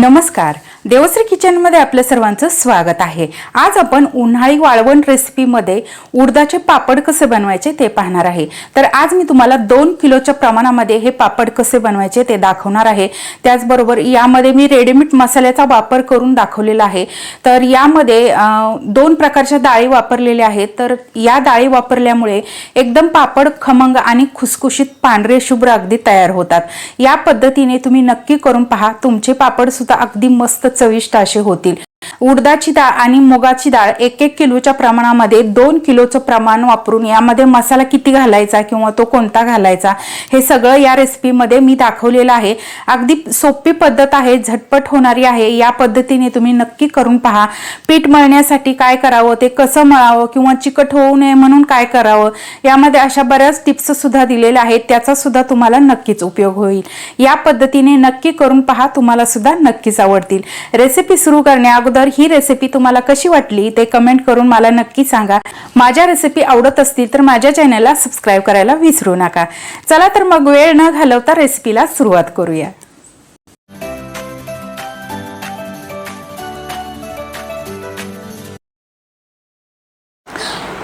नमस्कार. देवश्री किचनमध्ये आपलं सर्वांचं स्वागत आहे. आज आपण उन्हाळी वाळवण रेसिपीमध्ये उडदाचे पापड कसे बनवायचे ते पाहणार आहे. तर आज मी तुम्हाला दोन किलोच्या प्रमाणामध्ये हे पापड कसे बनवायचे ते दाखवणार आहे. त्याचबरोबर यामध्ये मी रेडीमेड मसाल्याचा वापर करून दाखवलेला आहे. तर यामध्ये दोन प्रकारच्या डाळी वापरलेल्या आहेत. तर या डाळी वापरल्यामुळे एकदम पापड खमंग आणि खुसखुशीत पांढरे शुभ्र अगदी तयार होतात. या पद्धतीने तुम्ही नक्की करून पहा तुमचे पापड सुद्धा अगदी मस्त चविष्ट असे होतील. उडदाची डाळ आणि मुगाची डाळ एक एक किलोच्या प्रमाणामध्ये दोन किलोचं प्रमाण वापरून यामध्ये मसाला किती घालायचा किंवा तो कोणता घालायचा हे सगळं या रेसिपीमध्ये मी दाखवलेलं आहे. अगदी सोपी पद्धत आहे झटपट होणारी आहे. या पद्धतीने तुम्ही नक्की करून पहा. पीठ मळण्यासाठी काय करावं ते कसं मळावं किंवा चिकट होऊ नये म्हणून काय करावं यामध्ये अशा बऱ्याच टिप्स सुद्धा दिलेल्या आहेत. त्याचा सुद्धा तुम्हाला नक्कीच उपयोग होईल. या पद्धतीने नक्की करून पहा तुम्हाला सुद्धा नक्कीच आवडतील. रेसिपी सुरू करण्या अगोदर ही रेसिपी तुम्हाला कशी वाटली ते कमेंट करून मला नक्की सांगा. माझ्या रेसिपी आवडत असतील तर माझ्या चॅनलला सबस्क्राईब करायला विसरू नका. चला तर मग वेळ न घालवता रेसिपीला सुरुवात करूया.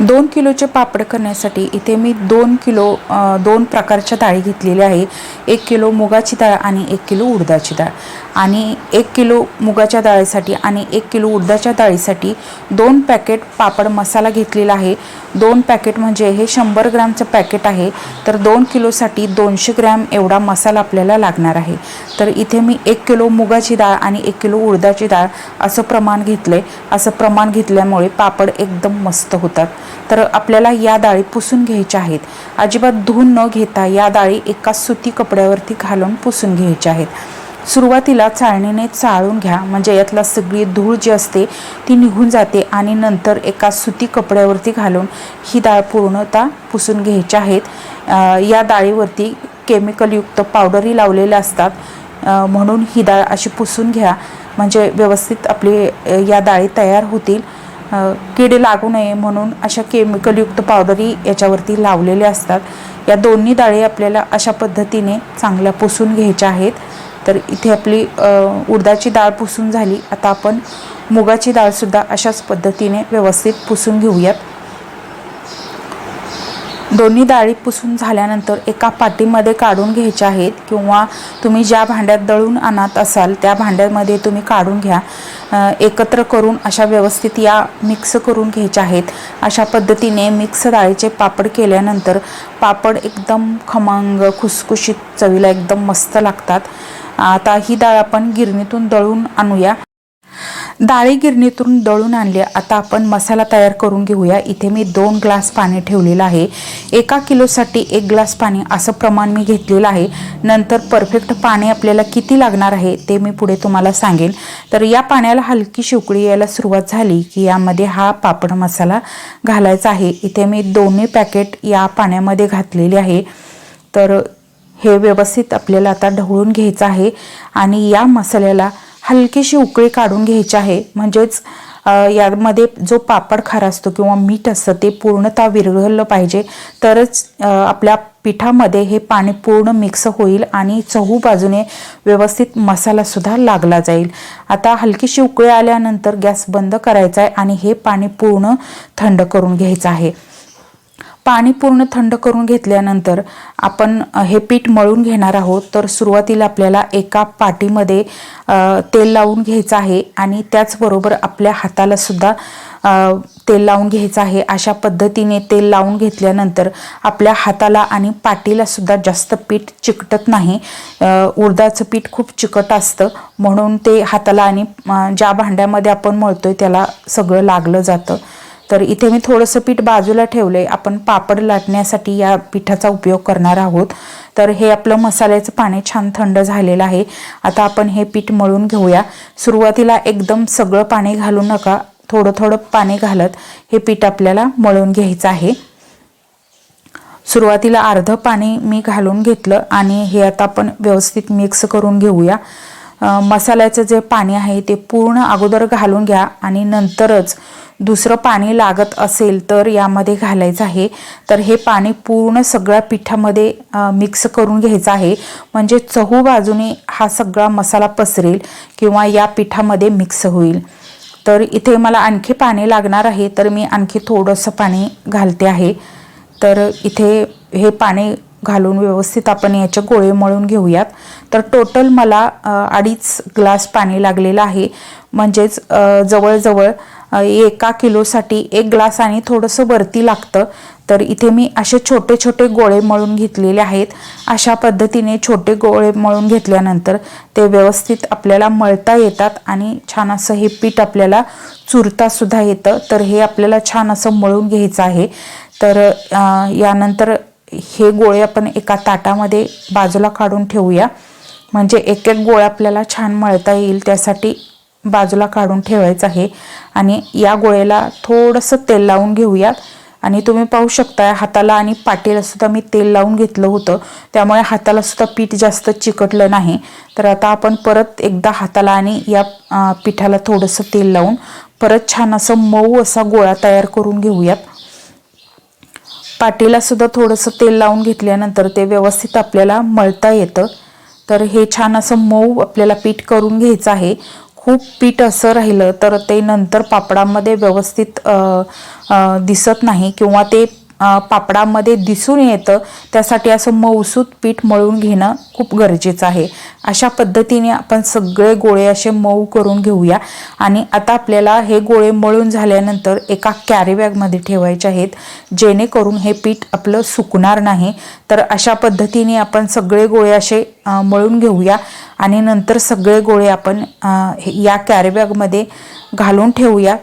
दोन किलोचे पापड करण्यासाठी इथे मी दोन किलो दोन प्रकारच्या डाळी घेतलेल्या आहे. एक किलो मुगाची डाळ आणि एक किलो उडदाची डाळ. आणि एक किलो मुगाच्या डाळीसाठी आणि एक किलो उडदाच्या डाळीसाठी दोन पॅकेट पापड मसाला घेतलेला आहे. दोन पॅकेट म्हणजे हे शंभर ग्रॅमचं पॅकेट आहे. तर दोन किलोसाठी दोनशे ग्रॅम एवढा मसाला आपल्याला लागणार आहे. तर इथे मी एक किलो मुगाची डाळ आणि एक किलो उडदाची डाळ असं प्रमाण घेतलं आहे असं प्रमाण घेतल्यामुळे पापड एकदम मस्त होतात. तर आपल्याला या डाळी पुसून घ्यायच्या आहेत. अजिबात धुवून न घेता या डाळी एका सुती कपड्यावरती घालून पुसून घ्यायच्या आहेत. सुरुवातीला चाळणीने चाळून घ्या म्हणजे यातला सगळी धूळ जी असते ती निघून जाते आणि नंतर एका सुती कपड्यावरती घालून ही डाळ पूर्णतः पुसून घ्यायची आहेत. या डाळीवरती केमिकलयुक्त पावडरी लावलेल्या असतात. म्हणून ही डाळ अशी पुसून घ्या म्हणजे व्यवस्थित आपली या डाळी तयार होतील. कीड लागू नये म्हणून अशा केमिकलयुक्त पावडरी याच्यावरती लावलेल्या असतात. या दोन्ही डाळी आपल्याला अशा पद्धतीने चांगल्या पुसून घ्यायच्या आहेत. तर इथे आपली उडदाची डाळ पुसून झाली. आता आपण मुगाची डाळसुद्धा अशाच पद्धतीने व्यवस्थित पुसून घेऊयात. दोन्ही डाळी पुसून झाल्यानंतर एका पाटीमध्ये काढून घ्यायच्या आहेत किंवा तुम्ही ज्या भांड्यात दळून आणत असाल त्या भांड्यामध्ये तुम्ही काढून घ्या. एकत्र करून अशा व्यवस्थित या मिक्स करून घ्यायच्या आहेत. अशा पद्धतीने मिक्स डाळीचे पापड केल्यानंतर पापड एकदम खमांग खुसखुशीत चवीला एकदम मस्त लागतात. आता ही डाळ आपण गिरणीतून दळून आणूया. डाळी गिरणीतून दळून आणली. आता आपण मसाला तयार करून घेऊया. इथे मी दोन ग्लास पाणी ठेवलेलं आहे. एका किलोसाठी एक ग्लास पाणी असं प्रमाण मी घेतलेलं आहे. नंतर परफेक्ट पाणी आपल्याला किती लागणार आहे ते मी पुढे तुम्हाला सांगेन. तर या पाण्याला हलकी शिवकळी यायला सुरुवात झाली की यामध्ये हा पापड मसाला घालायचा आहे. इथे मी दोन्ही पॅकेट या पाण्यामध्ये घातलेले आहे. तर हे व्यवस्थित आपल्याला आता ढवळून घ्यायचं आहे. आणि या मसाल्याला हलकीशी उकळी काढून घ्यायची आहे. म्हणजेच यामध्ये जो पापड खार असतो किंवा मीठ असतं ते पूर्णतः विरघळलं पाहिजे. तरच आपल्या पिठामध्ये हे पाणी पूर्ण मिक्स होईल आणि चहू बाजूने व्यवस्थित मसालासुद्धा लागला जाईल. आता हलकीशी उकळी आल्यानंतर गॅस बंद करायचा आहे आणि हे पाणी पूर्ण थंड करून घ्यायचं आहे. पाणी पूर्ण थंड करून घेतल्यानंतर आपण हे पीठ मळून घेणार आहोत. तर सुरुवातीला आपल्याला एका पाटीमध्ये तेल लावून घ्यायचं आहे आणि त्याचबरोबर आपल्या हाताला सुद्धा तेल लावून घ्यायचं आहे. अशा पद्धतीने तेल लावून घेतल्यानंतर आपल्या हाताला आणि पाटीला सुद्धा जास्त पीठ चिकटत नाही. अ, उडदाचं पीठ खूप चिकट असतं. म्हणून ते हाताला आणि ज्या भांड्यामध्ये आपण मळतोय त्याला सगळं लागलं जातं. तर इथे मी थोडंसं पीठ बाजूला ठेवले. आपण पापड लाटण्यासाठी या पिठाचा उपयोग करणार आहोत. तर हे आपलं मसाल्याचं पाणी छान थंड झालेलं आहे. आता आपण हे पीठ मळून घेऊया. सुरुवातीला एकदम सगळं पाणी घालू नका. थोडं थोडं पाणी घालत हे पीठ आपल्याला मळून घ्यायचं आहे. सुरुवातीला अर्धं पाणी मी घालून घेतलं आणि हे आता आपण व्यवस्थित मिक्स करून घेऊया. मसाल्याचं जे पाणी आहे ते पूर्ण अगोदर घालून घ्या आणि नंतरच दुसरं पाणी लागत असेल तर यामध्ये घालायचं आहे. तर हे पाणी पूर्ण सगळ्या पिठामध्ये मिक्स करून घ्यायचं आहे. म्हणजे चहू बाजूने हा सगळा मसाला पसरेल किंवा या पिठामध्ये मिक्स होईल. तर इथे मला आणखी पाणी लागणार आहे तर मी आणखी थोडंसं पाणी घालते आहे. तर इथे हे पाणी घालून व्यवस्थित आपण याचे गोळे मळून घेऊयात. तर टोटल मला अडीच ग्लास पाणी लागलेलं आहे. म्हणजेच जवळजवळ एका किलोसाठी एक ग्लास आणि थोडंसं वरती लागतं. तर इथे मी असे छोटे छोटे गोळे मळून घेतलेले आहेत. अशा पद्धतीने छोटे गोळे मळून घेतल्यानंतर ते व्यवस्थित आपल्याला मळता येतात आणि छान असं हे पीठ आपल्याला चुरतासुद्धा येतं. तर हे आपल्याला छान असं मळून घ्यायचं आहे. तर यानंतर हे गोळे आपण एका ताटामध्ये बाजूला काढून ठेवूया. म्हणजे एक एक गोळा आपल्याला छान मळता येईल त्यासाठी बाजूला काढून ठेवायचं आहे. आणि या गोळ्याला थोडंसं तेल लावून घेऊयात. आणि तुम्ही पाहू शकता हाताला आणि पाटीला सुद्धा मी तेल लावून घेतलं होतं. त्यामुळे हाताला सुद्धा पीठ जास्त चिकटलं नाही. तर आता आपण परत एकदा हाताला आणि या पिठाला थोडंसं तेल लावून परत छान असं मऊ असा गोळा तयार करून घेऊयात. पाटीला सुद्धा थोडंसं तेल लावून घेतल्यानंतर ते व्यवस्थित आपल्याला मळता येतं. तर हे छान असं मऊ आपल्याला पीठ करून घ्यायचं आहे. खूप पीठ असं राहिलं तर ते नंतर पापडामध्ये व्यवस्थित दिसत नाही किंवा ते पापडामध्ये दिसून येतं. त्यासाठी असं मऊसूत पीठ मळून घेणं खूप गरजेचं आहे. अशा पद्धतीने आपण सगळे गोळे असे मऊ करून घेऊया. आणि आता आपल्याला हे गोळे मळून झाल्यानंतर एका कॅरी बॅगमध्ये ठेवायचे आहेत. जेणेकरून हे पीठ आपलं सुकणार नाही. तर अशा पद्धतीने आपण सगळे गोळे असे मळून घेऊया. आणि नंतर सगळे गोळे आपण या कॅरी बॅगमध्ये घालून ठेवूया.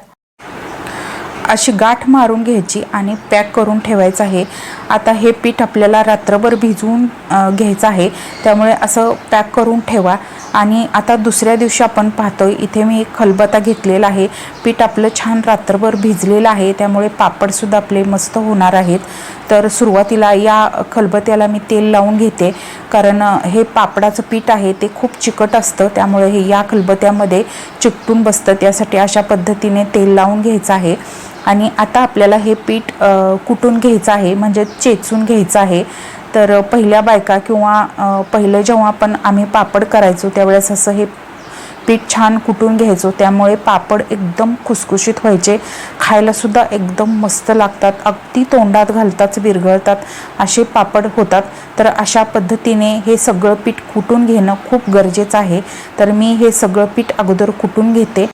अशी गाठ मारून घ्यायची आणि पॅक करून ठेवायचं आहे. आता हे पीठ आपल्याला रात्रभर भिजवून घ्यायचं आहे. त्यामुळे असं पॅक करून ठेवा. आणि आता दुसऱ्या दिवशी आपण पाहतोय इथे मी एक खलबता घेतलेला आहे. पीठ आपलं छान रात्रभर भिजलेलं आहे. त्यामुळे पापडसुद्धा आपले मस्त होणार आहेत. तर सुरुवातीला या खलबत्याला मी तेल लावून घेते. कारण हे पापडाचं पीठ आहे ते खूप चिकट असतं. त्यामुळे हे या खलबत्यामध्ये चिकटून बसतं. त्यासाठी अशा पद्धतीने तेल लावून घ्यायचं आहे. आणि आता आपल्याला हे पीठ कुटून घ्यायचं आहे म्हणजे चेचून घ्यायचं आहे. तर पहिल्या बायका किंवा पहिले पहिलं जेव्हा आपण आम्ही पापड करायचो त्यावेळेस असं हे पीठ छान कुटून घ्यायचो. त्यामुळे पापड एकदम खुसखुशीत व्हायचे. खायलासुद्धा एकदम मस्त लागतात. अगदी तोंडात घालताच विरघळतात असे पापड होतात. तर अशा पद्धतीने हे सगळं पीठ कुटून घेणं खूप गरजेचं आहे. तर मी हे सगळं पीठ अगोदर कुटून घेते.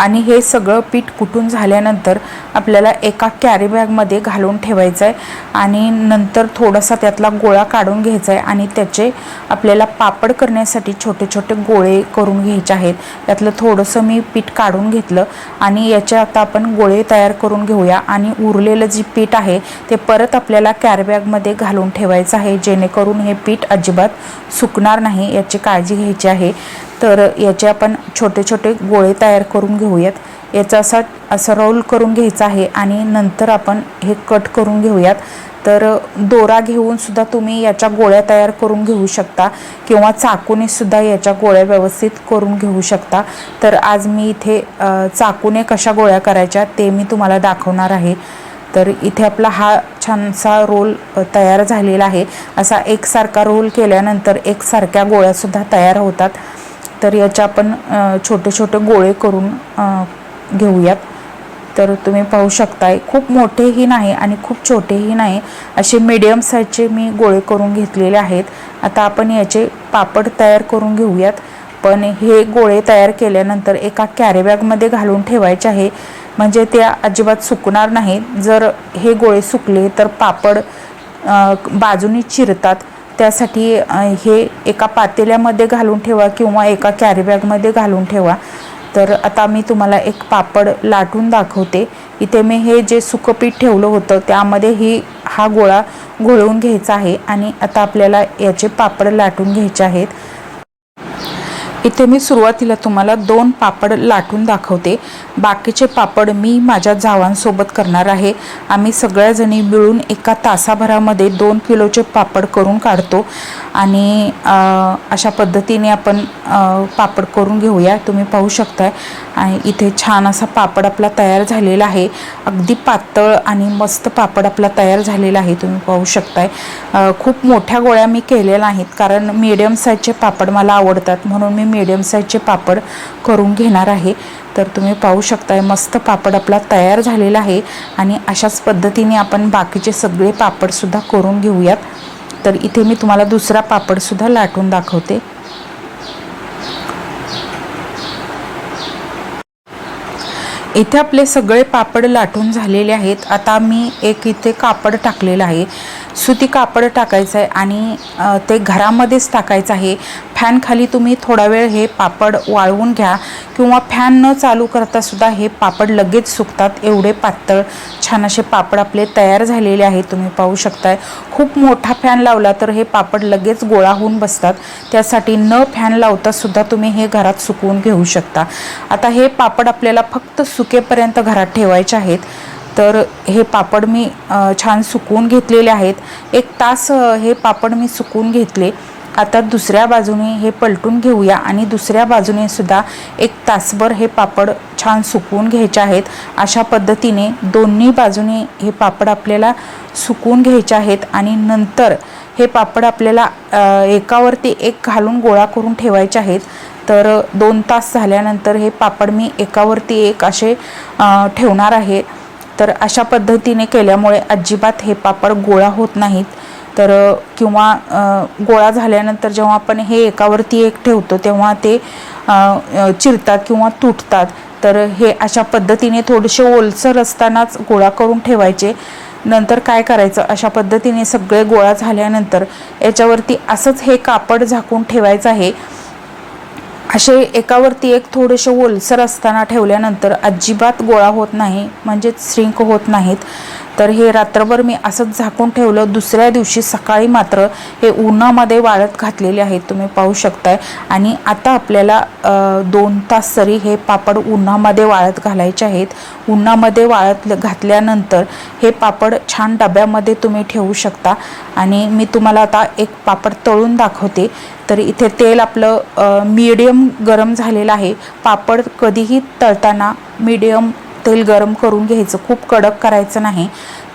आणि हे सगळं पीठ कुटून झाल्यानंतर आपल्याला एका कॅरी बॅगमध्ये घालून ठेवायचं आहे आणि नंतर थोडासा त्यातला गोळा काढून घ्यायचा आहे आणि त्याचे आपल्याला पापड करण्यासाठी छोटे छोटे गोळे करून घ्यायचे आहेत. त्यातलं थोडंसं मी पीठ काढून घेतलं आणि याचे आता आपण गोळे तयार करून घेऊया आणि उरलेलं जे पीठ आहे ते परत आपल्याला कॅरी बॅगमध्ये घालून ठेवायचं आहे जेणेकरून हे पीठ अजिबात सुकणार नाही याची काळजी घ्यायची आहे. तर याचे आपण छोटे छोटे गोळे तयार करून घेऊयात. याचा असा असं रोल करून घ्यायचा आहे आणि नंतर आपण हे कट करून घेऊयात. तर दोरा घेऊन सुद्धा तुम्ही याच्या गोळ्या तयार करून घेऊ शकता किंवा चाकूने सुद्धा याच्या गोळ्या व्यवस्थित करून घेऊ शकता. तर आज मी इथे चाकूने कशा गोळ्या करायच्या ते मी तुम्हाला दाखवणार आहे. तर इथे आपला हा छानसा रोल तयार झालेला आहे. असा एकसारखा रोल केल्यानंतर एकसारख्या गोळ्यासुद्धा तयार होतात. तर याच्या आपण छोटे छोटे गोळे करून घेऊयात. तर तुम्ही पाहू शकताय खूप मोठेही नाही आणि खूप छोटेही नाही असे मीडियम साईजचे मी गोळे करून घेतलेले आहेत. आता आपण याचे पापड तयार करून घेऊयात. पण हे गोळे तयार केल्यानंतर एका कॅरेबॅगमध्ये घालून ठेवायचे आहे. म्हणजे ते अजिबात सुकणार नाहीत जर हे गोळे सुकले तर पापड बाजूनी चिरतात. त्यासाठी हे एका पातेल्यामध्ये घालून ठेवा किंवा एका कॅरीबॅगमध्ये घालून ठेवा. तर आता मी तुम्हाला एक पापड लाटून दाखवते. इथे मी हे जे सुकपीठ ठेवलं होतं त्यामध्ये ही हा गोळा घोळवून घ्यायचा आहे. आणि आता आपल्याला याचे पापड लाटून घ्यायचे आहेत. इथे मी सुरुवातीला तुम्हाला दोन पापड लाटून दाखवते. बाकीचे पापड मी माझ्या जावांसोबत करणार आहे. आम्ही सगळ्याजणी मिळून एका तासाभरामध्ये दोन किलोचे पापड करून काढतो. आणि अशा पद्धतीने आपण पापड करून घेऊया. तुम्ही पाहू शकताय. आणि इथे छान असा पापड आपला तयार झालेला आहे. अगदी पातळ आणि मस्त पापड आपला तयार झालेला आहे. तुम्ही पाहू शकताय. खूप मोठ्या गोळ्या मी केलेल्या नाहीत. कारण मीडियम साईजचे पापड मला आवडतात. म्हणून मी मीडियम साईजचे पापड करून घेणार आहे. तर तुम्ही पाहू शकताय मस्त पापड आपला तयार झालेला आहे. आणि अशाच पद्धतीने आपण बाकीचे सगळे पापडसुद्धा करून घेऊयात. तर इथे मी तुम्हाला दुसरा पापडसुद्धा लाटून दाखवते. इथे आपले सगळे पापड लाटून झालेले आहेत. आता मी एक इथे कापड टाकलेलं आहे. सुती कापड टाकायचं आहे आणि ते घरामध्येच टाकायचं आहे. फॅनखाली तुम्ही थोडा वेळ हे पापड वाळवून घ्या किंवा फॅन न चालू करता सुद्धा हे पापड लगेच सुकतात. एवढे पातळ छान असे पापड आपले तयार झालेले आहेत. तुम्ही पाहू शकताय. खूप मोठा फॅन लावला तर हे पापड लगेच गोळा होऊन बसतात. त्यासाठी न फॅन लावता सुद्धा तुम्ही हे घरात सुकवून घेऊ शकता. आता हे पापड आपल्याला फक्त सुकेपर्यंत घरात ठेवायचे आहेत. तर हे पापड मी छान सुकवून घेतलेले आहेत. एक तास हे पापड मी सुकवून घेतले. आता दुसऱ्या बाजूने हे पलटून घेऊया आणि दुसऱ्या बाजूने सुद्धा एक तासभर हे पापड छान सुकवून घ्यायचे आहेत. अशा पद्धतीने दोन्ही बाजूने हे पापड आपल्याला सुकवून घ्यायचे आहेत आणि नंतर हे पापड आपल्याला एकावरती एक घालून गोळा करून ठेवायचे आहेत. तर दोन तास झाल्यानंतर हे पापड मी एकावरती एक असे ठेवणार आहे. तर अशा पद्धतीने केल्यामुळे अजिबात हे पापड गोळा होत नाहीत. तर किंवा गोळा झाल्यानंतर जेव्हा आपण हे एकावरती एक ठेवतो तेव्हा ते चिरतात किंवा तुटतात. तर हे अशा पद्धतीने थोडेसे ओलसर असतानाच गोळा करून ठेवायचे. नंतर काय करायचं? अशा पद्धतीने सगळे गोळा झाल्यानंतर याच्यावरती असंच हे कापड झाकून ठेवायचं आहे. असे एकावरती एक थोडेसे ओलसर असताना ठेवल्यानंतर अजिबात गोळा होत नाही म्हणजेच श्रिंक होत नाहीत. तर हे रात्रभर मी असंच झाकून ठेवलं. दुसऱ्या दिवशी सकाळी मात्र हे उन्हामध्ये वाळत घातलेले आहेत तुम्ही पाहू शकताय. आणि आता आपल्याला दोन तास तरी हे पापड उन्हामध्ये वाळत घालायचे आहेत. उन्हामध्ये वाळत घातल्यानंतर हे पापड छान डब्यामध्ये तुम्ही ठेवू शकता. आणि मी तुम्हाला आता एक पापड तळून दाखवते. तर इथे तेल आपलं मीडियम गरम झालेलं आहे. पापड कधीही तळताना मीडियम तेल गरम करून घ्यायचं. खूप कडक करायचं नाही.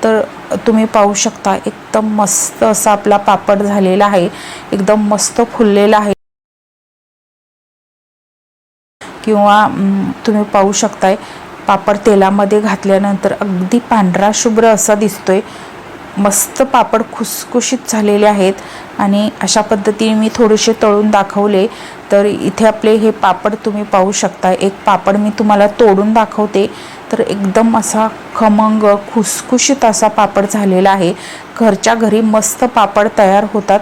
तर तुम्ही पाहू शकता एकदम मस्त असा आपला पापड झालेला आहे. एकदम मस्त फुललेला आहे. किंवा तुम्ही पाहू शकताय पापड तेलामध्ये घातल्यानंतर अगदी पांढरा शुभ्र असा दिसतोय. मस्त पापड खुसखुशीत झालेले आहेत आणि अशा पद्धतीने मी थोडेसे तळून दाखवले. तर इथे आपले हे पापड तुम्ही पाहू शकता. एक पापड मी तुम्हाला तोडून दाखवते. तर एकदम असा खमंग खुसखुशीत असा पापड झालेला आहे. घरच्या घरी मस्त पापड तयार होतात.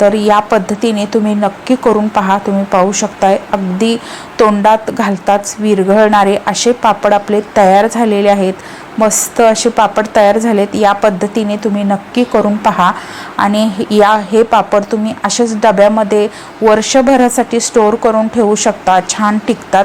तर या पद्धतीने तुम्ही नक्की करून पहा तुम्ही पाहू शकताय. अगदी तोंडात घालताच विरघळणारे असे पापड आपले तयार झालेले आहेत. मस्त असे पापड तयार झालेत. या पद्धतीने तुम्ही नक्की करून पहा. आणि हे- या हे पापड तुम्ही असेच डब्यामध्ये वर्षभरासाठी स्टोअर करून ठेवू शकता. छान टिकतात.